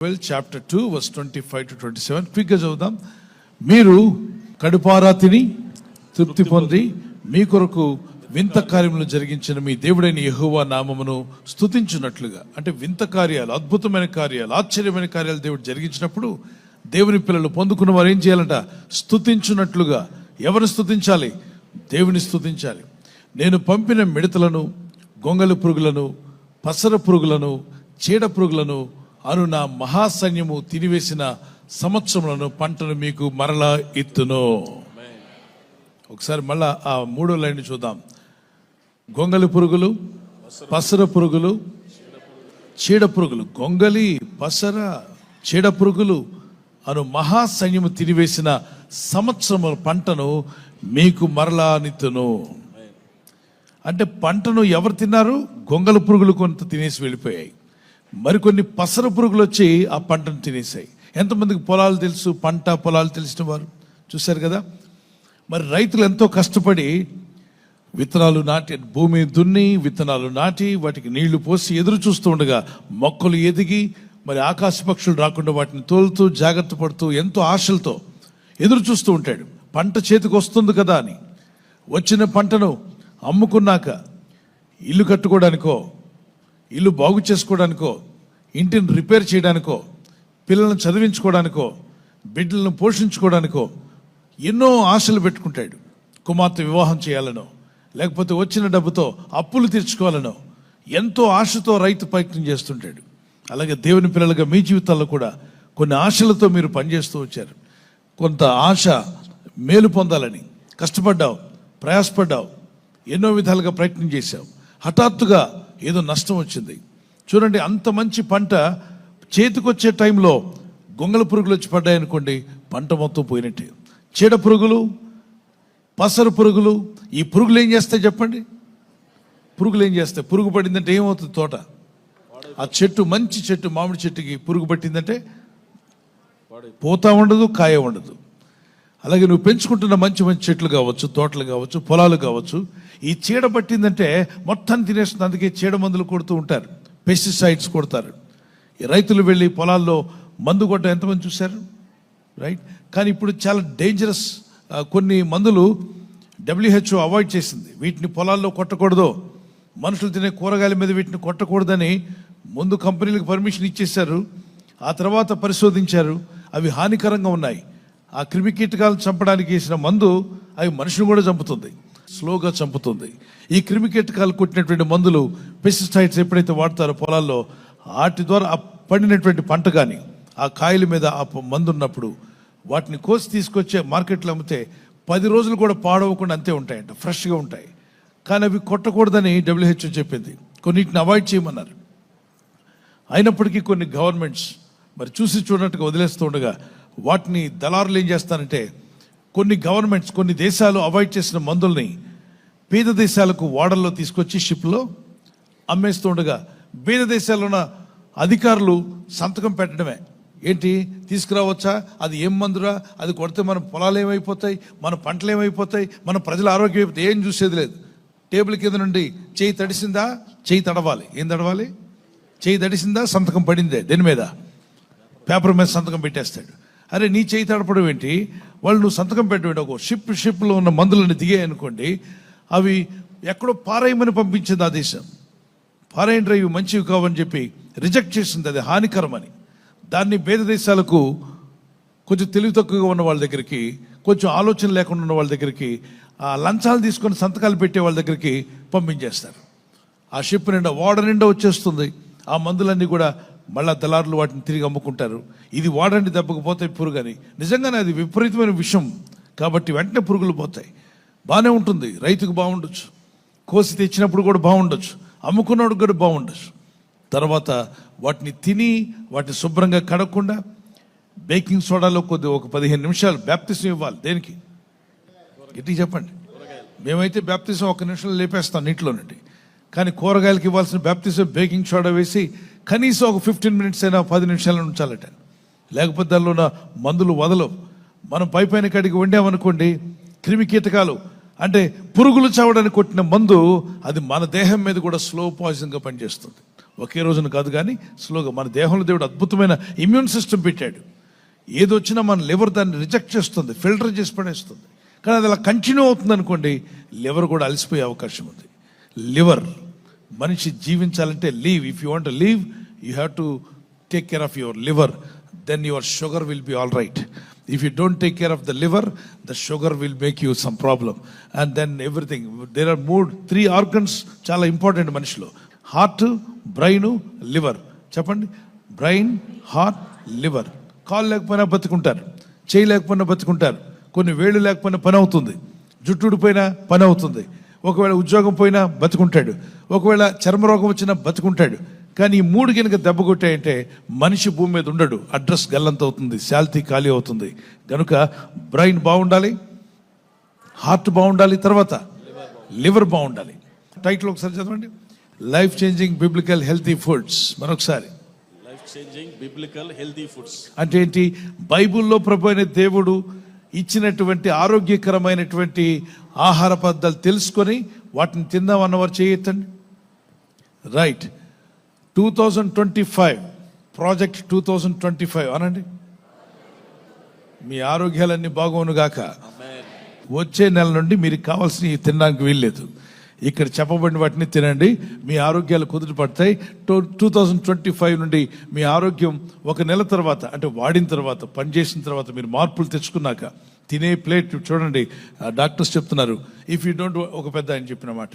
Twelve chapter two verse twenty five to twenty seven క్విక్గా చదువుదాం. మీరు కడుపారా తిని తృప్తి పొంది మీ కొరకు వింత కార్యములు జరిగించిన మీ దేవుడైన యెహోవా నామమును స్తుతించినట్లుగా అంటే వింత కార్యాలు అద్భుతమైన కార్యాలు ఆశ్చర్యమైన కార్యాలు దేవుడు జరిగించినప్పుడు దేవుని పిల్లలు పొందుకున్న వారు ఏం చేయాలంట? స్తుతించున్నట్లుగా. ఎవరు స్తుతించాలి? దేవుని స్తుతించాలి. నేను పంపిన మిడతలను గొంగలి పురుగులను పసర పురుగులను చీడ పురుగులను అను నా మహాసైన్యము తినివేసిన సంవత్సరములను పంటను మీకు మరలా ఎత్తును ఒకసారి మళ్ళా ఆ మూడో లైన్ చూద్దాం. గొంగలి పురుగులు పసర పురుగులు చీడ పురుగులు. గొంగలి పసర చీడ పురుగులు అను మహాసైన్యము తినివేసిన సంవత్సరముల పంటను మీకు మరలా నిత్తును అంటే పంటను ఎవరు తిన్నారు? గొంగల పురుగులు కొంత తినేసి వెళ్ళిపోయాయి. మరికొన్ని పసర పురుగులు వచ్చి ఆ పంటను తినేసాయి ఎంతమందికి పొలాలు తెలుసు? పంట పొలాలు తెలిసిన వారు చూశారు కదా? మరి రైతులు ఎంతో కష్టపడి విత్తనాలు నాటి భూమి దున్ని విత్తనాలు నాటి వాటికి నీళ్ళు పోసి ఎదురు చూస్తూ ఉండగా మొక్కలు ఎదిగి మరి ఆకాశ పక్షులు రాకుండా వాటిని తోలుతూ జాగ్రత్త పడుతూ ఎంతో ఆశలతో ఎదురు చూస్తూ ఉంటాడు. పంట చేతికి వస్తుంది కదా అని. వచ్చిన పంటను అమ్ముకున్నాక ఇల్లు కట్టుకోవడానికో ఇల్లు బాగు చేసుకోవడానికో ఇంటిని రిపేర్ చేయడానికో పిల్లలను చదివించుకోవడానికో బిడ్డలను పోషించుకోవడానికో ఎన్నో ఆశలు పెట్టుకుంటాడు. కుమార్తె వివాహం చేయాలనో లేకపోతే వచ్చిన డబ్బుతో అప్పులు తీర్చుకోవాలనో ఎంతో ఆశతో రైతు ప్రయత్నం చేస్తుంటాడు. అలాగే దేవుని పిల్లలుగా మీ జీవితాల్లో కూడా కొన్ని ఆశలతో మీరు పనిచేస్తూ వచ్చారు. కొంత ఆశ మేలు పొందాలని కష్టపడ్డావు ప్రయాసపడ్డావు ఎన్నో విధాలుగా ప్రయత్నం చేశావు. హఠాత్తుగా ఏదో నష్టం వచ్చింది. చూడండి అంత మంచి పంట చేతికొచ్చే టైంలో గొంగల పురుగులు వచ్చి పడ్డాయనుకోండి పంట మొత్తం పోయినట్టే. చీడ పురుగులు పసరు పురుగులు ఈ పురుగులు ఏం చేస్తాయి చెప్పండి? పురుగులు ఏం చేస్తాయి? పురుగు పడిందంటే ఏమవుతుంది తోట? ఆ చెట్టు మంచి చెట్టు మామిడి చెట్టుకి పురుగు పట్టిందంటే పోతా ఉండదు కాయ ఉండదు. అలాగే నువ్వు పెంచుకుంటున్న మంచి మంచి చెట్లు కావచ్చు తోటలు కావచ్చు పొలాలు కావచ్చు ఈ చీడ పట్టిందంటే మొత్తం తినేస్తుంది. అందుకే చీడ మందులు కొడుతూ ఉంటారు. పెస్టిసైడ్స్ కొడతారు. ఈ రైతులు వెళ్ళి పొలాల్లో మందు కొట్ట ఎంతమంది చూశారు? రైట్ కానీ ఇప్పుడు చాలా డేంజరస్ కొన్ని మందులు డబ్ల్యూహెచ్ఓ అవాయిడ్ చేసింది. వీటిని పొలాల్లో కొట్టకూడదు. మనుషులు తినే కూరగాయల మీద వీటిని కొట్టకూడదని ముందు కంపెనీలకు పర్మిషన్ ఇచ్చేశారు. ఆ తర్వాత పరిశోధించారు. అవి హానికరంగా ఉన్నాయి. ఆ క్రిమి కీటకాలను చంపడానికి వేసిన మందు అవి మనుషులు కూడా చంపుతుంది. స్లోగా చంపుతుంది. ఈ క్రిమి కీటకాలు కొట్టినటువంటి మందులు పెస్టిసైడ్స్ ఎప్పుడైతే వాడతారో పొలాల్లో వాటి ద్వారా ఆ పండినటువంటి పంట కానీ ఆ కాయల మీద ఆ మందు ఉన్నప్పుడు వాటిని కోసి తీసుకొచ్చే మార్కెట్లో అమ్మితే పది రోజులు కూడా పాడవకుండా అంతే ఉంటాయంట ఫ్రెష్గా ఉంటాయి. కానీ అవి కొట్టకూడదని డబ్ల్యూహెచ్ఓ చెప్పింది. కొన్నిటిని అవాయిడ్ చేయమన్నారు. అయినప్పటికీ కొన్ని గవర్నమెంట్స్ మరి చూసి చూడనట్టుగా వదిలేస్తుండగా వాటిని దళారులు ఏం చేస్తారంటే కొన్ని గవర్నమెంట్స్ కొన్ని దేశాలు అవాయిడ్ చేసిన మందుల్ని పేద దేశాలకు వాడల్లో తీసుకొచ్చి షిప్లో అమ్మేస్తుండగా పేద దేశాల్లో ఉన్న అధికారులు సంతకం పెట్టడమే. ఏంటి? తీసుకురావచ్చా? అది ఏం మందురా? అది కొడితే మన పొలాలు ఏమైపోతాయి? మన పంటలు ఏమైపోతాయి? మన ప్రజల ఆరోగ్యం అయిపోతాయి ఏం చూసేది లేదు. టేబుల్ కింద నుండి చేయి తడిసిందా? చేయి తడవాలి. ఏం తడవాలి? చేయి తడిసిందా? సంతకం పడిందే. దేని మీద? పేపర్ మీద సంతకం పెట్టేస్తాడు. అరే నీ చేయి తడపడం ఏంటి? వాళ్ళు నువ్వు సంతకం పెట్టడం ఒక షిప్ షిప్లో ఉన్న మందులను దిగాయనుకోండి అవి ఎక్కడో పారేయమని పంపించింది ఆ దేశం. ఫారెన్ డ్రైవ్ మంచివి కావని చెప్పి రిజెక్ట్ చేసింది అది హానికరమని. దాన్ని పేద దేశాలకు కొంచెం తెలివి తక్కువగా ఉన్న వాళ్ళ దగ్గరికి కొంచెం ఆలోచన లేకుండా ఉన్న వాళ్ళ దగ్గరికి ఆ లంచాలు తీసుకొని సంతకాలు పెట్టే వాళ్ళ దగ్గరికి పంపించేస్తారు. ఆ షిప్ నిండా ఓడ నిండా వచ్చేస్తుంది. ఆ మందులన్నీ కూడా మళ్ళా దళారులు వాటిని తిరిగి అమ్ముకుంటారు. ఇది వాడండి దెబ్బకపోతే పోతాయి పురుగు అని. నిజంగానే అది విపరీతమైన విషయం కాబట్టి వెంటనే పురుగులు పోతాయి. బాగానే ఉంటుంది. రైతుకు బాగుండొచ్చు కోసి తెచ్చినప్పుడు కూడా బాగుండొచ్చు అమ్ముకున్నప్పుడు కూడా బాగుండొచ్చు తర్వాత వాటిని తిని వాటిని శుభ్రంగా కడగకుండా బేకింగ్ సోడాలో కొద్ది ఒక పదిహేను నిమిషాలు బ్యాప్తిసం ఇవ్వాలి. దేనికి? గట్టిగా చెప్పండి. మేమైతే బ్యాప్తిసం ఒక నిమిషంలో లేపేస్తాం నీటిలో నుండి కానీ కూరగాయలకి ఇవ్వాల్సిన బ్యాప్తిసం బేకింగ్ సోడా వేసి కనీసం ఒక ఫిఫ్టీన్ మినిట్స్ అయినా పది నిమిషాలు ఉంచాలట. లేకపోతే దానిలో ఉన్న మందులు వదలవు. మనం పై పైన కడిగి వండామనుకోండి క్రిమి కీటకాలు అంటే పురుగులు చావడానికి కొట్టిన మందు అది మన దేహం మీద కూడా స్లో పాయిజన్గా పనిచేస్తుంది. ఒకే రోజున కాదు కానీ స్లోగా మన దేహంలో దేవుడు అద్భుతమైన ఇమ్యూన్ సిస్టమ్ పెట్టాడు. ఏది వచ్చినా మన లివర్ దాన్ని రిజెక్ట్ చేస్తుంది ఫిల్టర్ చేసి పడేస్తుంది. కానీ అది అలా కంటిన్యూ అవుతుంది అనుకోండి లివర్ కూడా అలసిపోయే అవకాశం ఉంది. లివర్ మనిషి జీవించాలంటే live. If you want live you have to take care of your liver then your sugar will be all right if you don't take care of the liver the sugar will make you some problem and then everything there are mood three organs చాలా important మనిషిలో. Heart brain liver చెప్పండి? Brain heart liver కాలు లేకపోయినా బతుకుంటారు. చేయి లేకపోయినా బతుకుంటారు. కొన్ని వేళ్ళు లేకపోయినా పని అవుతుంది. జుట్టుడిపోయినా పని అవుతుంది. ఒకవేళ ఉద్యోగం పోయినా బతుకుంటాడు. ఒకవేళ చర్మరోగం వచ్చినా బతుకుంటాడు. కానీ ఈ మూడు కనుక దెబ్బ కొట్టాయంటే మనిషి భూమి మీద ఉండడు. అడ్రస్ గల్లంత అవుతుంది. శాల్తీ ఖాళీ అవుతుంది. కనుక బ్రెయిన్ బాగుండాలి. హార్ట్ బాగుండాలి. తర్వాత లివర్ బాగుండాలి. టైటిల్ ఒకసారి చదవండి. Life changing biblical healthy foods మరొకసారి. Life changing biblical healthy foods అంటే ఏంటి? బైబిల్లో ప్రభు దేవుడు ఇచ్చినటువంటి ఆరోగ్యకరమైనటువంటి ఆహార పద్ధతులు తెలుసుకొని వాటిని తిందాం అన్నవారు చేయొద్దండి right two thousand twenty five project two thousand twenty five అనండి? మీ ఆరోగ్యాలన్నీ బాగోను గాక వచ్చే నెల నుండి మీరు కావాల్సినవి తినడానికి వీల్లేదు. ఇక్కడ చెప్పబడిన వాటిని తినండి. మీ ఆరోగ్యాలు కుదుట పడతాయి. Two two thousand twenty five నుండి మీ ఆరోగ్యం ఒక నెల తర్వాత అంటే వాడిన తర్వాత పనిచేసిన తర్వాత మీరు మార్పులు తెచ్చుకున్నాక తినే ప్లేట్ చూడండి. డాక్టర్స్ చెప్తున్నారు. ఇఫ్ యూ డోంట్ ఒక పెద్ద ఆయన చెప్పిన మాట.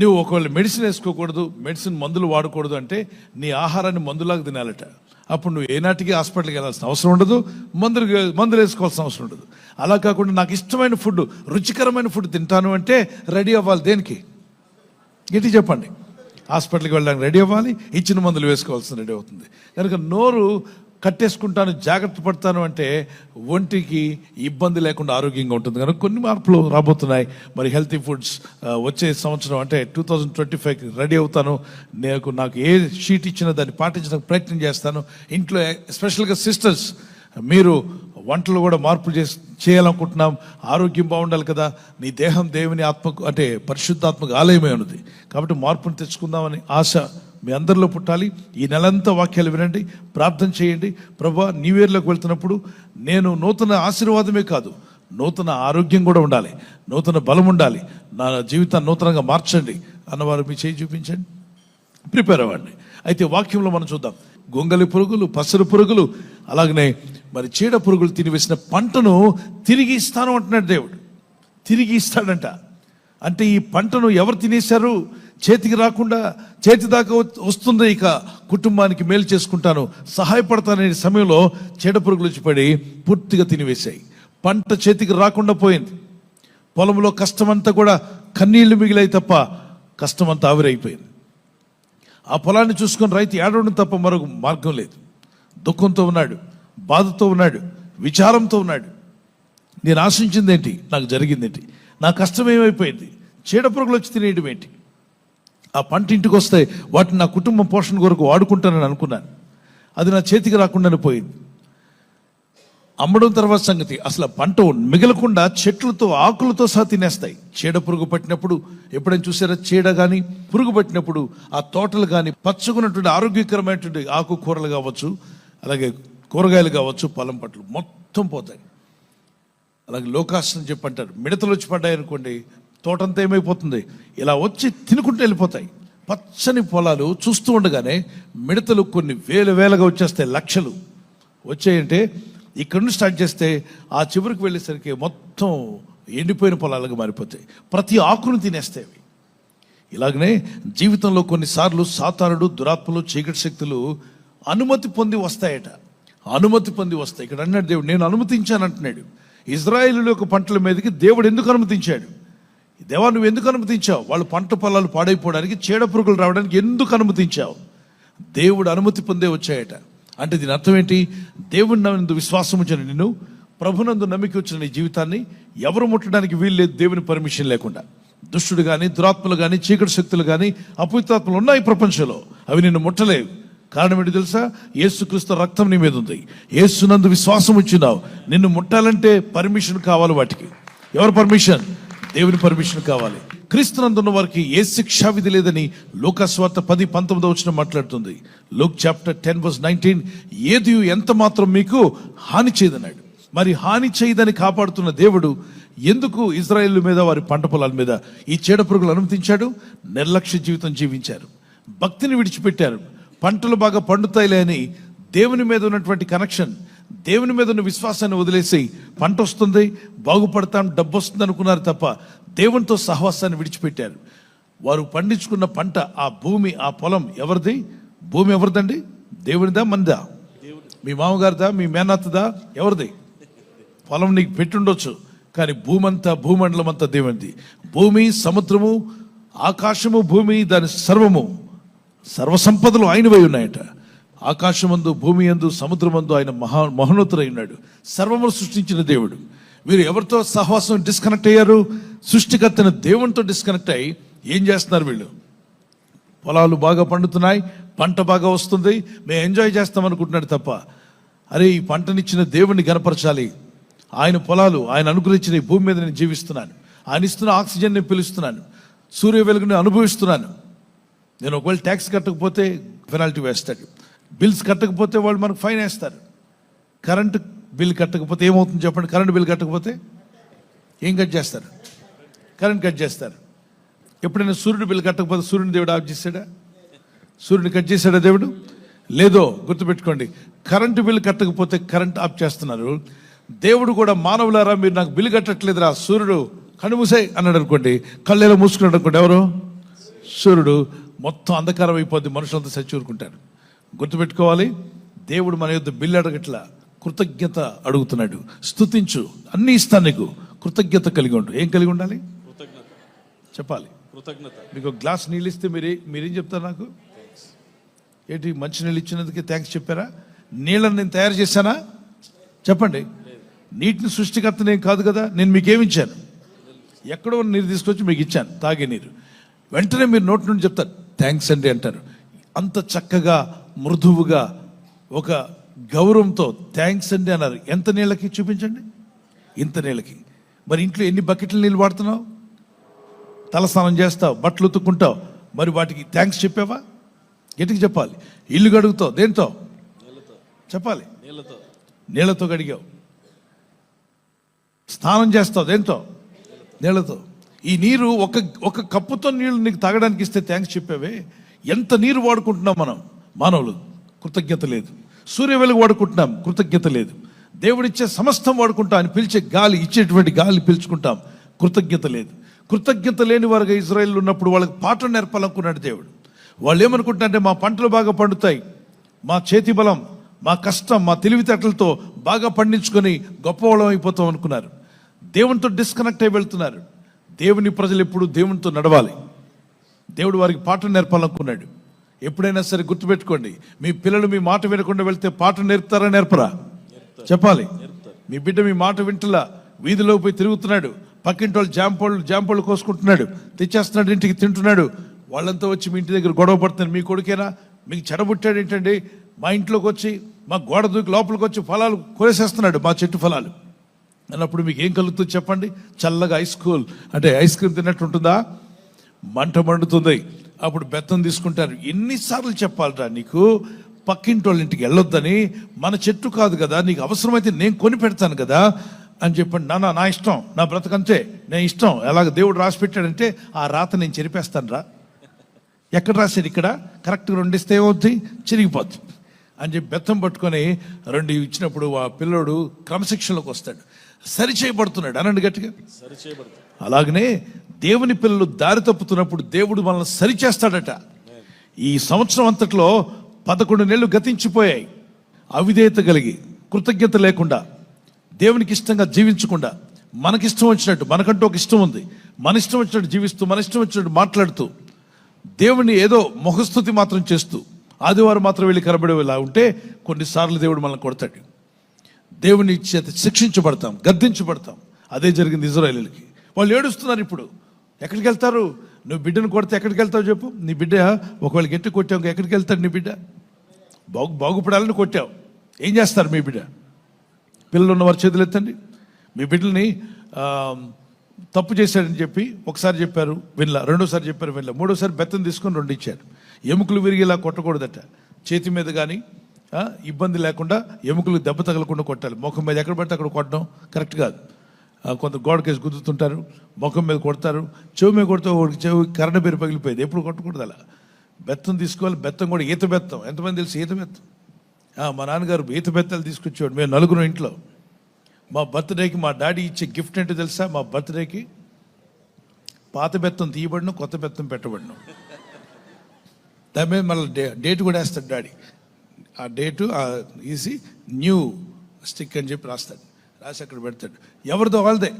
నువ్వు ఒకవేళ మెడిసిన్ వేసుకోకూడదు మెడిసిన్ మందులు వాడకూడదు అంటే నీ ఆహారాన్ని మందులాగా తినాలట. అప్పుడు నువ్వు ఏనాటికి హాస్పిటల్కి వెళ్ళాల్సిన అవసరం ఉండదు మందులు మందులు వేసుకోవాల్సిన అవసరం ఉండదు. అలా కాకుండా నాకు ఇష్టమైన ఫుడ్ రుచికరమైన ఫుడ్ తింటాను అంటే రెడీ అవ్వాలి దేనికి? గట్టి చెప్పండి. హాస్పిటల్కి వెళ్ళడానికి రెడీ అవ్వాలి ఇచ్చిన మందులు వేసుకోవాల్సిన రెడీ అవుతుంది. కనుక నోరు కట్టేసుకుంటాను జాగ్రత్త పడతాను అంటే ఒంటికి ఇబ్బంది లేకుండా ఆరోగ్యంగా ఉంటుంది. కనుక కొన్ని మార్పులు రాబోతున్నాయి. మరి హెల్తీ ఫుడ్స్ వచ్చే సంవత్సరం అంటే టూ థౌజండ్ ట్వంటీ ఫైవ్కి రెడీ అవుతాను. నాకు నాకు ఏ షీట్ ఇచ్చినా దాన్ని పాటించడానికి ప్రయత్నం చేస్తాను. ఇంట్లో ఎస్పెషల్గా సిస్టర్స్ మీరు వంటలు కూడా మార్పులు చేసి చేయాలనుకుంటున్నాం. ఆరోగ్యం బాగుండాలి కదా. నీ దేహం దేవుని ఆత్మకు అంటే పరిశుద్ధాత్మక ఆలయమే ఉన్నది. కాబట్టి మార్పును తెచ్చుకుందామని ఆశ మీ అందరిలో పుట్టాలి. ఈ నెలంతా వాక్యాలు వినండి ప్రార్థన చేయండి. ప్రభా న్యూ ఇయర్లోకి వెళ్తున్నప్పుడు నేను నూతన ఆశీర్వాదమే కాదు నూతన ఆరోగ్యం కూడా ఉండాలి నూతన బలం ఉండాలి. నా జీవితాన్ని నూతనంగా మార్చండి. అన్నవారు మీ చేయి చూపించండి. ప్రిపేర్ అవ్వండి. అయితే వాక్యంలో మనం చూద్దాం. గొంగలి పురుగులు పసరు పురుగులు అలాగనే మరి చీడ పురుగులు తినివేసిన పంటను తిరిగి ఇస్తాను అంటున్నాడు దేవుడు. తిరిగి ఇస్తాడంట. అంటే ఈ పంటను ఎవరు తినేశారు? చేతికి రాకుండా చేతి దాకా వస్తుంది ఇక కుటుంబానికి మేలు చేసుకుంటాను. సహాయపడతాననే సమయంలో చీడపురుగులు వచ్చి పడి పూర్తిగా తినివేశాయి. పంట చేతికి రాకుండా పోయింది. పొలంలో కష్టమంతా కూడా కన్నీళ్ళు మిగిలాయి తప్ప కష్టమంతా ఆవిరైపోయింది. ఆ పొలాన్ని చూసుకొని రైతు ఏడవడం తప్ప మరొక మార్గం లేదు. దుఃఖంతో ఉన్నాడు బాధతో ఉన్నాడు విచారంతో ఉన్నాడు. నేను ఆశించింది ఏంటి నాకు జరిగింది ఏంటి నా కష్టం ఏమైపోయింది? చీడపురుగులు వచ్చి తినేయడం ఏంటి? ఆ పంట ఇంటికి వస్తే వాటిని నా కుటుంబం పోషణ కొరకు వాడుకుంటానని అనుకున్నాను. అది నా చేతికి రాకుండానే పోయింది. అమ్మడం తర్వాత సంగతి అసలు పంట మిగలకుండా చెట్లతో ఆకులతో సహా తినేస్తాయి. చీడ పురుగు పట్టినప్పుడు ఎప్పుడైనా చూసారా చీడ కానీ పురుగు పట్టినప్పుడు ఆ తోటలు కానీ పచ్చుకున్నటువంటి ఆరోగ్యకరమైనటువంటి ఆకుకూరలు కావచ్చు అలాగే కూరగాయలు కావచ్చు పొలం పట్లు మొత్తం పోతాయి. అలాగే లోకాస్ అని చెప్పి అంటారు. మిడతలు వచ్చి పడ్డాయి అనుకోండి తోటంతా ఏమైపోతుంది? ఇలా వచ్చి తినుకుంటూ వెళ్ళిపోతాయి. పచ్చని పొలాలు చూస్తూ ఉండగానే మిడతలు కొన్ని వేల వేలగా వచ్చేస్తాయి లక్షలు. వచ్చాయంటే ఇక్కడ నుంచి స్టార్ట్ చేస్తే ఆ చివరికి వెళ్ళేసరికి మొత్తం ఎండిపోయిన పొలాలుగా మారిపోతాయి. ప్రతి ఆకును తినేస్తాయి అవి. ఇలాగనే జీవితంలో కొన్నిసార్లు సాతానుడు దురాత్మలు చీకటి శక్తులు అనుమతి పొంది వస్తాయట. అనుమతి పొంది వస్తాయి. ఇక్కడ అన్నాడు దేవుడు నేను అనుమతించాను అంటున్నాడు. ఇజ్రాయిల్ యొక్క పంటల మీదకి దేవుడు ఎందుకు అనుమతించాడు? దేవా నువ్వు ఎందుకు అనుమతించావు? వాళ్ళు పంట పొలాలు పాడైపోవడానికి చీడ పురుగులు రావడానికి ఎందుకు అనుమతించావు? దేవుడు అనుమతి పొందే వచ్చాయట. అంటే దీని అర్థం ఏంటి? దేవుడు నందు విశ్వాసం వచ్చిన నిన్ను ప్రభునందు నమ్మిక వచ్చిన నీ జీవితాన్ని ఎవరు ముట్టడానికి వీల్లేదు దేవుని పర్మిషన్ లేకుండా. దుష్టుడు కానీ దురాత్మలు కానీ చీకటి శక్తులు కానీ అపవిత్రాత్మలు ఉన్నాయి ప్రపంచంలో. అవి నిన్ను ముట్టలేవు. కారణం ఏంటి తెలుసా? యేసుక్రీస్తు రక్తం నీ మీద ఉంది. యేసునందు విశ్వాసం వచ్చినావు నిన్ను ముట్టాలంటే పర్మిషన్ కావాలి వాటికి. ఎవరు పర్మిషన్? దేవుని పర్మిషన్ కావాలి. క్రీస్తునందున్న వారికి ఏ శిక్షా విధి లేదని లోకస్వార్త పది పంతొమ్మిది వచ్చిన మాట్లాడుతుంది. Luke chapter ten verse nineteen ఏది ఎంత మాత్రం మీకు హాని చేయదన్నాడు. మరి హాని చేయదని కాపాడుతున్న దేవుడు ఎందుకు ఇజ్రాయేల్ మీద వారి పంట పొలాల మీద ఈ చీడ పురుగులు అనుమతించాడు? నిర్లక్ష్య జీవితం జీవించారు. భక్తిని విడిచిపెట్టారు. పంటలు బాగా పండుతాయిలే అని దేవుని మీద ఉన్నటువంటి కనెక్షన్ దేవుని మీద ఉన్న విశ్వాసాన్ని వదిలేసి పంట వస్తుంది బాగుపడతాం డబ్బు వస్తుంది అనుకున్నారు తప్ప దేవునితో సహవాసాన్ని విడిచిపెట్టారు. వారు పండించుకున్న పంట ఆ భూమి ఆ పొలం ఎవరిది? భూమి ఎవరిదండి? దేవునిదా మందా? మీ మామగారిదా మీ మేనత్తదా? ఎవరిది? పొలం నీకు పెట్టుండొచ్చు కానీ భూమంతా భూమండలం అంతా దేవునిది. భూమి సముద్రము ఆకాశము భూమి దాని సర్వము సర్వసంపదలు ఆయనవై ఉన్నాయట. ఆకాశమందు భూమి యందు సముద్రమందు ఆయన మహా మహోన్నతుడై ఉన్నాడు సర్వము సృష్టించిన దేవుడు. వీరు ఎవరితో సహవాసం డిస్కనెక్ట్ అయ్యారు? సృష్టికర్తన దేవునితో డిస్కనెక్ట్ అయ్యి ఏం చేస్తున్నారు వీళ్ళు? పొలాలు బాగా పండుతున్నాయి పంట బాగా వస్తుంది మేము ఎంజాయ్ చేస్తాం అనుకుంటున్నాడు తప్ప. అరే ఈ పంటనిచ్చిన దేవుణ్ణి గనపరచాలి. ఆయన పొలాలు ఆయన అనుగ్రహించిన ఈ భూమి మీద నేను జీవిస్తున్నాను. ఆయన ఇస్తున్న ఆక్సిజన్ నేను పిలుస్తున్నాను. సూర్య వెలుగుని అనుభవిస్తున్నాను. నేను ఒకవేళ ట్యాక్స్ కట్టకపోతే పెనాల్టీ వేస్తాడు. బిల్స్ కట్టకపోతే వాళ్ళు మనకు ఫైన్ వేస్తారు. కరెంటు బిల్ కట్టకపోతే ఏమవుతుంది చెప్పండి? కరెంటు బిల్ కట్టకపోతే ఏం కట్ చేస్తారు? కరెంట్ కట్ చేస్తారు. ఎప్పుడైనా సూర్యుడు బిల్లు కట్టకపోతే సూర్యుని దేవుడు ఆఫ్ చేశాడా సూర్యుని కట్ చేశాడా దేవుడు? లేదో గుర్తుపెట్టుకోండి. కరెంటు బిల్లు కట్టకపోతే కరెంట్ ఆఫ్ చేస్తున్నారు. దేవుడు కూడా మానవులారా మీరు నాకు బిల్లు కట్టట్లేదురా సూర్యుడు కనుమూసాయి అన్నాడు అనుకోండి కళ్ళు మూసుకున్నాడు అనుకోండి ఎవరు? సూర్యుడు మొత్తం అంధకారం అయిపోద్ది మనుషులంతా సచ్చూరుకుంటారు గుర్తుపెట్టుకోవాలి. దేవుడు మన యొద్ద బిల్లు అడగట్లా. కృతజ్ఞత అడుగుతున్నాడు. స్తుతించు. అన్ని ఇస్తాను నీకు. కృతజ్ఞత కలిగి ఉండు. ఏం కలిగి ఉండాలి? కృతజ్ఞత. చెప్పాలి. కృతజ్ఞత. మీకు గ్లాస్ నీళ్ళు ఇస్తే మీరే మీరేం చెప్తారు నాకు? ఏంటి మంచి నీళ్ళు ఇచ్చినందుకే థ్యాంక్స్ చెప్పారా? నీళ్ళని నేను తయారు చేశానా? చెప్పండి. నీటిని సృష్టికర్త నేను కాదు కదా? నేను మీకేమి ఇచ్చాను ఎక్కడో నీరు తీసుకొచ్చి మీకు ఇచ్చాను. తాగే నీరు. వెంటనే మీరు నోటి నుండి చెప్తారు. థ్యాంక్స్ అండి అంటారు. అంత చక్కగా మృదువుగా ఒక గౌరవంతో థ్యాంక్స్ అండి అన్నారు. ఎంత నీళ్ళకి చూపించండి? ఇంత నీళ్ళకి. మరి ఇంట్లో ఎన్ని బకెట్ల నీళ్ళు వాడుతున్నావు? తలస్నానం చేస్తావు బట్టలు ఉతుక్కుంటావు. మరి వాటికి థ్యాంక్స్ చెప్పావా? గట్టికి చెప్పాలి. ఇల్లు గడుగుతావు దేంతో? నీళ్ళతో. చెప్పాలి. నీళ్ళతో. నీళ్ళతో గడిగావు స్నానం చేస్తావు దేంతో? నీళ్ళతో ఈ నీరు ఒక ఒక కప్పుతో నీళ్ళు నీకు తాగడానికి ఇస్తే థ్యాంక్స్ చెప్పావే. ఎంత నీరు వాడుకుంటున్నాం మనం? మానవులు కృతజ్ఞత లేదు. సూర్య వెలుగు వాడుకుంటున్నాం కృతజ్ఞత లేదు. దేవుడిచ్చే సమస్తం వాడుకుంటాం అని పిలిచే గాలి ఇచ్చేటువంటి గాలి పిలుచుకుంటాం కృతజ్ఞత లేదు. కృతజ్ఞత లేని వారుగా ఇజ్రాయెల్ ఉన్నప్పుడు వాళ్ళకి పాటలు నేర్పాలనుకున్నాడు దేవుడు. వాళ్ళు ఏమనుకుంటారంటే మా పంటలు బాగా పండుతాయి మా చేతి బలం మా కష్టం మా తెలివితేటలతో బాగా పండించుకొని గొప్పవాళ్ళం అయిపోతాం అనుకున్నారు. దేవునితో డిస్కనెక్ట్ అయి వెళ్తున్నారు. దేవుని ప్రజలు ఎప్పుడు దేవునితో నడవాలి. దేవుడు వారికి పాటలు నేర్పాలనుకున్నాడు. ఎప్పుడైనా సరే గుర్తుపెట్టుకోండి మీ పిల్లలు మీ మాట వినకుండా వెళ్తే పాట నేర్పుతారా నేర్పరా? చెప్పాలి. మీ బిడ్డ మీ మాట వింటలా వీధిలో పోయి తిరుగుతున్నాడు పక్కింటి వాళ్ళు జాంపళ్ళు జాంపళ్ళు కోసుకుంటున్నాడు తెచ్చేస్తున్నాడు ఇంటికి తింటున్నాడు వాళ్ళంతా వచ్చి మీ ఇంటి దగ్గర గొడవ పడుతున్నారు మీ కొడుకేనా? మీకు చెడబుట్టాడు ఏంటండి? మా ఇంట్లోకి వచ్చి మా గోడ దూకి లోపలికి వచ్చి ఫలాలు కోసేస్తున్నాడు మా చెట్టు ఫలాలు. అన్నప్పుడు మీకు ఏం కలుగుతుంది చెప్పండి? చల్లగా ఐస్ కూల్ అంటే ఐస్ క్రీమ్ తిన్నట్టు ఉంటుందా? మంట మండుతుంది. అప్పుడు బెత్తం తీసుకుంటారు. ఎన్నిసార్లు చెప్పాలరా నీకు? పక్కింటి వాళ్ళ ఇంటికి వెళ్ళొద్దని మన చెట్టు కాదు కదా నీకు అవసరమైతే నేను కొని పెడతాను కదా అని చెప్పండి. నాన్న నా ఇష్టం నా బ్రతకంతే నేను ఇష్టం ఎలాగ దేవుడు రాసి పెట్టాడంటే ఆ రాత నేను చెరిపేస్తాను రా ఎక్కడ రాశారు ఇక్కడ? కరెక్ట్గా రెండు ఇస్తే ఏమవుద్ది? చిరిగిపోద్ది. అని చెప్పి బెత్తం పట్టుకొని రెండు ఇచ్చినప్పుడు ఆ పిల్లోడు క్రమశిక్షణలోకి వస్తాడు. సరి చేయబడుతున్నాడు. అనండి గట్టిగా. అలాగనే దేవుని పిల్లలు దారి తప్పుతున్నప్పుడు దేవుడు మనల్ని సరిచేస్తాడట. ఈ సంవత్సరం అంతట్లో పదకొండు నెలలు గతించిపోయాయి. అవిధేయత కలిగి కృతజ్ఞత లేకుండా దేవునికి ఇష్టంగా జీవించకుండా మనకిష్టం వచ్చినట్టు మనకంటూ ఒక ఇష్టం ఉంది. మన ఇష్టం వచ్చినట్టు జీవిస్తూ మన ఇష్టం వచ్చినట్టు మాట్లాడుతూ దేవుని ఏదో ముఖస్థుతి మాత్రం చేస్తూ ఆదివారం మాత్రం వెళ్ళి కనబడేలా ఉంటే కొన్నిసార్లు దేవుడు మనల్ని కొడతాడు. దేవుని చేత శిక్షించబడతాం గద్దించబడతాం. అదే జరిగింది ఇజ్రాయేలీలకి. వాళ్ళు ఏడుస్తున్నారు ఇప్పుడు. ఎక్కడికి వెళ్తారు? నువ్వు బిడ్డను కొడితే ఎక్కడికి వెళ్తావు చెప్పు. నీ బిడ్డ ఒకవేళ గట్టి కొట్టావు ఎక్కడికి వెళ్తాడు నీ బిడ్డ? బాగు బాగుపడాలని కొట్టావు. ఏం చేస్తారు మీ బిడ్డ? పిల్లలు ఉన్నవారు చేతులు ఎత్తండి. మీ బిడ్డల్ని తప్పు చేశాడని చెప్పి ఒకసారి చెప్పారు వినలా రెండోసారి చెప్పారు వినలా మూడోసారి బెత్తం తీసుకొని రెండు ఇచ్చారు. ఎముకలు విరిగేలా కొట్టకూడదట. చేతి మీద కానీ ఇబ్బంది లేకుండా ఎముకలు దెబ్బ తగలకుండా కొట్టాలి. ముఖం మీద ఎక్కడ పడితే అక్కడ కొట్టడం కరెక్ట్ కాదు. కొంత గోడకేసి గుద్దుతుంటారు ముఖం మీద కొడతారు చెవి మీద కొడితే ఒకటి చెవి కరెంట్ పేరు పగిలిపోయేది. ఎప్పుడు కొట్టకూడదు అలా. బెత్తం తీసుకోవాలి బెత్తం కూడా ఈత బెత్తం. ఎంతమంది తెలుసు ఈత బెత్తం? మా నాన్నగారు ఈత బెత్తాలు తీసుకొచ్చేవాడు. మేము నలుగురు ఇంట్లో. మా బర్త్డేకి మా డాడీ ఇచ్చే గిఫ్ట్ ఏంటో తెలుసా? మా బర్త్డేకి పాత బెత్తం తీయబడిన కొత్త బెత్తం పెట్టబడిన. దాని మీద మళ్ళీ డే డేట్ కూడా వేస్తాడు డాడీ. ఆ డేటు ఈసి న్యూ స్టిక్ అని చెప్పి రాస్తాడు. రాసి అక్కడ పెడతాడు. ఎవరిదో వాళ్ళదే.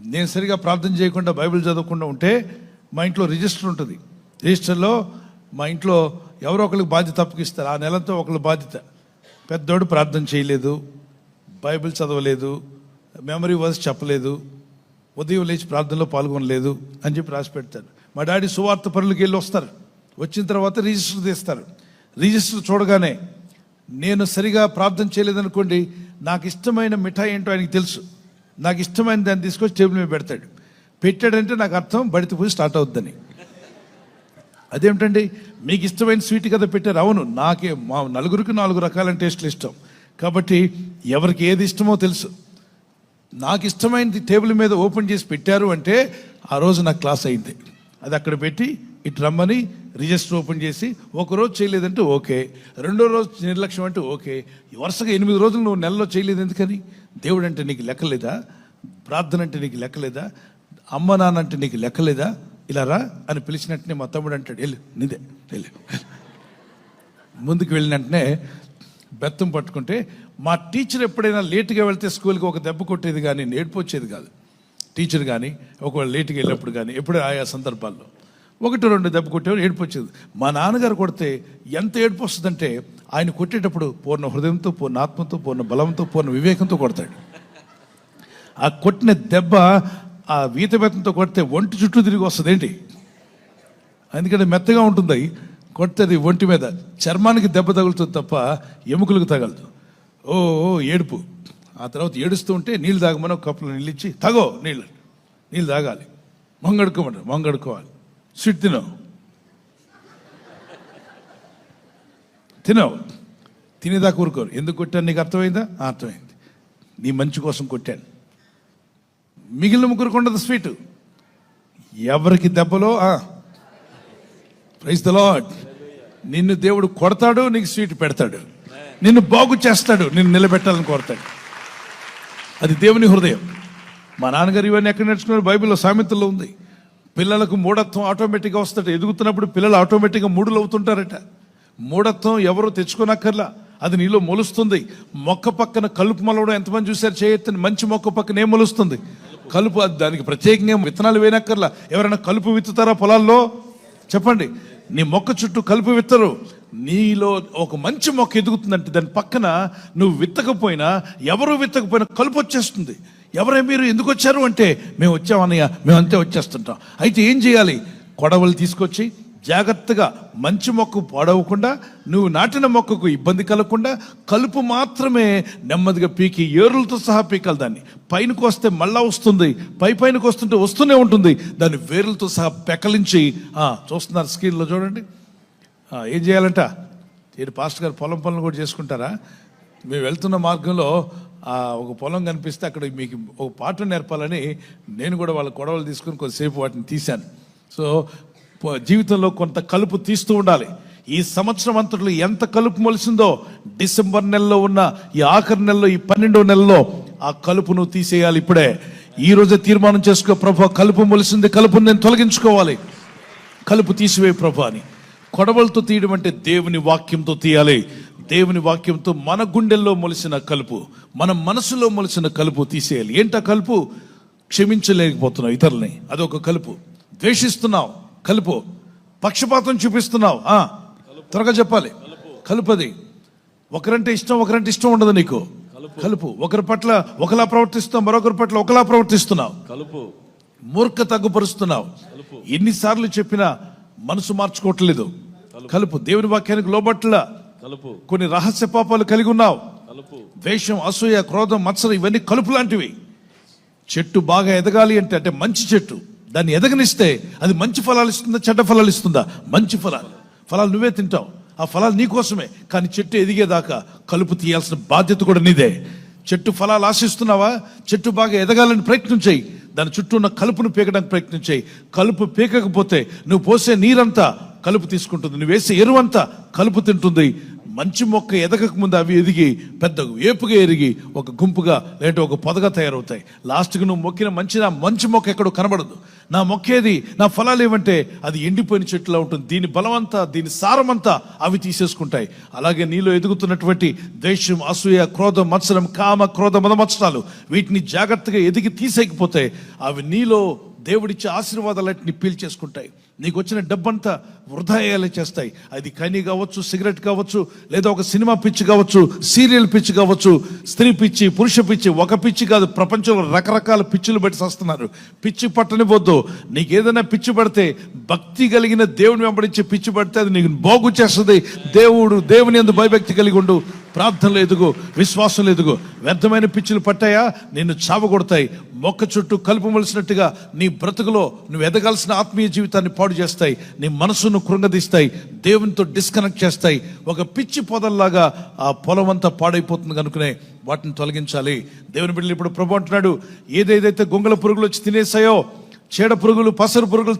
నేను సరిగా ప్రార్థన చేయకుండా బైబిల్ చదవకుండా ఉంటే మా ఇంట్లో రిజిస్టర్ ఉంటుంది. రిజిస్టర్లో మా ఇంట్లో ఎవరో ఒకరికి బాధ్యత అప్పగిస్తారు. ఆ నెలతో ఒకరి బాధ్యత. పెద్దోడు ప్రార్థన చేయలేదు బైబిల్ చదవలేదు మెమరీ వర్స్ చెప్పలేదు ఉదయం లేచి ప్రార్థనలో పాల్గొనలేదు అని చెప్పి రాసి పెడతారు. మా డాడీ సువార్త పనులకి వెళ్ళి వస్తారు. వచ్చిన తర్వాత రిజిస్టర్ తీస్తారు. రిజిస్టర్ చూడగానే నేను సరిగా ప్రార్థన చేయలేదనుకోండి నాకు ఇష్టమైన మిఠాయి ఏంటో ఆయనకి తెలుసు. నాకు ఇష్టమైన దాన్ని తీసుకొచ్చి టేబుల్ మీద పెడతాడు. పెట్టాడంటే నాకు అర్థం బడిత పూజ స్టార్ట్ అవుద్దని. అదేమిటండి? మీకు ఇష్టమైన స్వీట్ కదా పెట్టారు. అవును నాకే మా నలుగురికి నాలుగు రకాల టేస్ట్లు ఇష్టం. కాబట్టి ఎవరికి ఏది ఇష్టమో తెలుసు. నాకు ఇష్టమైనది టేబుల్ మీద ఓపెన్ చేసి పెట్టారు అంటే ఆ రోజు నాకు క్లాస్ అయింది. అది అక్కడ పెట్టి ఇటు రమ్మని రిజిస్టర్ ఓపెన్ చేసి ఒక రోజు చేయలేదంటే ఓకే రెండో రోజు నిర్లక్ష్యం అంటే ఓకే వరుసగా ఎనిమిది రోజులు నువ్వు నెలలో చేయలేదు ఎందుకని? దేవుడు అంటే నీకు లెక్కలేదా? ప్రార్థన అంటే నీకు లెక్కలేదా? అమ్మ నాన్న అంటే నీకు లెక్కలేదా? ఇలా రా అని పిలిచినట్టునే మా తమ్ముడు అంటాడు వెళ్ళు నిదే వెళ్ళు ముందుకు వెళ్ళిన వెంటనే బెత్తం పట్టుకుంటే మా టీచర్ ఎప్పుడైనా లేటుగా వెళ్తే స్కూల్కి ఒక దెబ్బ కొట్టేది కానీ నేర్పు వచ్చేది కాదు. టీచర్ కానీ ఒకవేళ లేటుగా వెళ్ళినప్పుడు కానీ ఎప్పుడు ఆయా సందర్భాల్లో. ఒకటి రెండు దెబ్బ కొట్టేవాడు ఏడుపు వచ్చేది. మా నాన్నగారు కొడితే ఎంత ఏడుపు వస్తుందంటే ఆయన కొట్టేటప్పుడు పూర్ణ హృదయంతో పూర్ణ ఆత్మతో పూర్ణ బలంతో పూర్ణ వివేకంతో కొడతాడు. ఆ కొట్టిన దెబ్బ ఆ వీతబెత్తంతో కొడితే ఒంటి చుట్టూ తిరిగి వస్తుంది ఏంటి? ఎందుకంటే మెత్తగా ఉంటుంది. కొడితే అది ఒంటి మీద. చర్మానికి దెబ్బ తగులుతుంది తప్ప ఎముకలకు తగలదు. ఓ ఓ ఏడుపు. ఆ తర్వాత ఏడుస్తూ ఉంటే నీళ్ళు తాగమని ఒక కప్పులో నీళ్ళు ఇచ్చి తగో నీళ్ళు. నీళ్ళు తాగాలి. మొంగడుకోమంటారు. మొంగడుకోవాలి. స్వీట్ తినవు తినవు. తినేదా కూరుకోరు. ఎందుకు కొట్టాను? నీకు అర్థమైందా? అర్థమైంది. నీ మంచి కోసం కొట్టాను. మిగిలిన ముగ్గురికి ఉండదు స్వీట్. ఎవరికి దెబ్బలో? ప్రైజ్ ద లాడ్ నిన్ను దేవుడు కొడతాడు నీకు స్వీట్ పెడతాడు. నిన్ను బాగు చేస్తాడు నిన్ను నిలబెట్టాలని కోరతాడు. అది దేవుని హృదయం. మా నాన్నగారు ఇవన్నీ ఎక్కడ నేర్చుకున్నారు? బైబిల్లో సామెతల్లో ఉంది. పిల్లలకు మూఢత్వం ఆటోమేటిక్గా వస్తుంట ఎదుగుతున్నప్పుడు పిల్లలు ఆటోమేటిక్గా మూడులు అవుతుంటారట. మూఢత్వం ఎవరు తెచ్చుకోనక్కర్లా. అది నీలో మొలుస్తుంది. మొక్క పక్కన కలుపు మొలవడం ఎంతమంది చూశారు? చేయొచ్చని మంచి మొక్క పక్కన ఏం మొలుస్తుంది? కలుపు అది దానికి ప్రత్యేకంగా విత్తనాలు వేయనక్కర్లా. ఎవరైనా కలుపు విత్తుతారా పొలాల్లో? చెప్పండి. నీ మొక్క చుట్టూ కలుపు విత్తరు. నీలో ఒక మంచి మొక్క ఎదుగుతుందంటే దాని పక్కన నువ్వు విత్తకపోయినా ఎవరు విత్తకపోయినా కలుపు వచ్చేస్తుంది. ఎవరే మీరు ఎందుకు వచ్చారు అంటే మేము వచ్చామన్నయ్య మేము అంతే వచ్చేస్తుంటాం. అయితే ఏం చేయాలి? కొడవలు తీసుకొచ్చి జాగ్రత్తగా మంచి మొక్క పాడవకుండా నువ్వు నాటిన మొక్కకు ఇబ్బంది కలగకుండా కలుపు మాత్రమే నెమ్మదిగా పీకి ఏరులతో సహా పీకాలి దాన్ని. పైనకు వస్తే మళ్ళా వస్తుంది పై పైనకు వస్తుంటే వస్తూనే ఉంటుంది. దాన్ని వేరులతో సహా పెకలించి చూస్తున్నారు స్క్రీన్లో చూడండి. ఏం చేయాలంట? మీరు పాస్టర్ గారు పొలం పనులు కూడా చేసుకుంటారా? మేము వెళ్తున్న మార్గంలో ఒక పొలం కనిపిస్తే అక్కడ మీకు ఒక పాట నేర్పాలని నేను కూడా వాళ్ళ గొడవలు తీసుకుని కొద్దిసేపు వాటిని తీశాను. సో జీవితంలో కొంత కలుపు తీస్తూ ఉండాలి. ఈ సంవత్సరం అంతట్లో ఎంత కలుపు మొలిసిందో డిసెంబర్ నెలలో ఉన్న ఈ ఆఖరి నెలలో ఈ పన్నెండో నెలలో ఆ కలుపును తీసేయాలి ఇప్పుడే. ఈ రోజే తీర్మానం చేసుకో ప్రభా కలుపు మొలిసింది కలుపును నేను తొలగించుకోవాలి. కలుపు తీసివేయి ప్రభా అని. కొడవలతో తీయడం అంటే దేవుని వాక్యంతో తీయాలి. దేవుని వాక్యంతో మన గుండెల్లో మొలిసిన కలుపు మన మనసులో మొలిసిన కలుపు తీసేయాలి. ఏంటా కలుపు? క్షమించలేకపోతున్నావు ఇతరులని. అదొక కలుపు. ద్వేషిస్తున్నావు కలుపు. పక్షపాతం చూపిస్తున్నావు ఆ, త్వరగా చెప్పాలి. కలుపు అది. ఒకరంటే ఇష్టం ఒకరంటే ఇష్టం ఉండదు నీకు. కలుపు. ఒకరి పట్ల ఒకలా ప్రవర్తిస్తున్నావు మరొకరి పట్ల ఒకలా ప్రవర్తిస్తున్నావు. కలుపు. మూర్ఖ తగ్గుపరుస్తున్నావు. ఎన్నిసార్లు చెప్పినా మనసు మార్చుకోవట్లేదు. కలుపు. దేవుని వాక్యానికి లోబట్ల కలుపు కొన్ని రహస్య పాపాలు కలిగి ఉన్నావు. కలుపు ద్వేషం అసూయ క్రోధం మత్సరం ఇవన్నీ కలుపు లాంటివి. చెట్టు బాగా ఎదగాలి అంటే అంటే మంచి చెట్టు. దాన్ని ఎదగనిస్తే అది మంచి ఫలాలు ఇస్తుందా చెడ్డ ఫలాలు ఇస్తుందా? మంచి ఫలాలు. ఫలాలు నువ్వే తింటావు. ఆ ఫలాలు నీకోసమే కానీ చెట్టు ఎదిగేదాకా కలుపు తీయాల్సిన బాధ్యత కూడా నీదే. చెట్టు ఫలాలు ఆశిస్తున్నావా? చెట్టు బాగా ఎదగాలని ప్రయత్నం చేయి. దాని చుట్టూ ఉన్న కలుపును పీకడానికి ప్రయత్నం చేయి. కలుపు పీకకపోతే నువ్వు పోసే నీరంతా కలుపు తీసుకుంటుంది. నువ్వు వేసే ఎరువంతా కలుపు తింటుంది. మంచి మొక్క ఎదగక ముందు అవి ఎదిగి పెద్ద ఏపుగా ఎరిగి ఒక గుంపుగా లేదంటే ఒక పొదగా తయారవుతాయి. లాస్ట్కి నువ్వు మొక్కిన మంచి నా మంచి మొక్క ఎక్కడో కనబడదు. నా మొక్కేది నా ఫలాలు ఏమంటే అది ఎండిపోయిన చెట్టులా ఉంటుంది. దీని బలమంతా దీని సారమంతా అవి తీసేసుకుంటాయి. అలాగే నీలో ఎదుగుతున్నటువంటి ద్వేషం అసూయ క్రోధం మత్సరం కామ క్రోధ మదమత్సరాలు వీటిని జాగ్రత్తగా ఎదిగి తీసేయకపోతే అవి నీలో దేవుడిచ్చే ఆశీర్వాదాలన్నింటినీ పీల్చేసుకుంటాయి. నీకు వచ్చిన డబ్బంతా వృధాయాలే చేస్తాయి. అది కని కావచ్చు సిగరెట్ కావచ్చు లేదా ఒక సినిమా పిచ్చి కావచ్చు సీరియల్ పిచ్చి కావచ్చు స్త్రీ పిచ్చి పురుష పిచ్చి ఒక పిచ్చి కాదు ప్రపంచంలో రకరకాల పిచ్చులు పెట్టి వస్తున్నారు పిచ్చి పట్టనిపోద్దు నీకు ఏదైనా పిచ్చి పడితే భక్తి కలిగిన దేవుని వెంబడించి పిచ్చి పడితే అది నీకు బాగు చేస్తుంది. దేవుడు దేవుని ఎందు భయభక్తి కలిగి ఉండు. ప్రార్థనలు ఎదుగు విశ్వాసం ఎదుగు. వ్యర్థమైన పిచ్చులు పట్టాయా? నిన్ను చావగొడతాయి. మొక్క చుట్టూ కలుపమలిసినట్టుగా నీ బ్రతుకులో నువ్వు ఎదగాల్సిన ఆత్మీయ జీవితాన్ని పాడు చేస్తాయి. నీ మనసును కృంగదీస్తాయి. దేవునితో డిస్కనెక్ట్ చేస్తాయి. ఒక పిచ్చి పొదల్లాగా ఆ పొలం అంతా పాడైపోతుంది కనుకునే వాటిని తొలగించాలి. దేవుని బిడ్డలు ఇప్పుడు ప్రభు అంటున్నాడు ఏదేదైతే గొంగళ పురుగులు వచ్చి తినేసాయో చీడ పురుగులు పసరు పురుగులు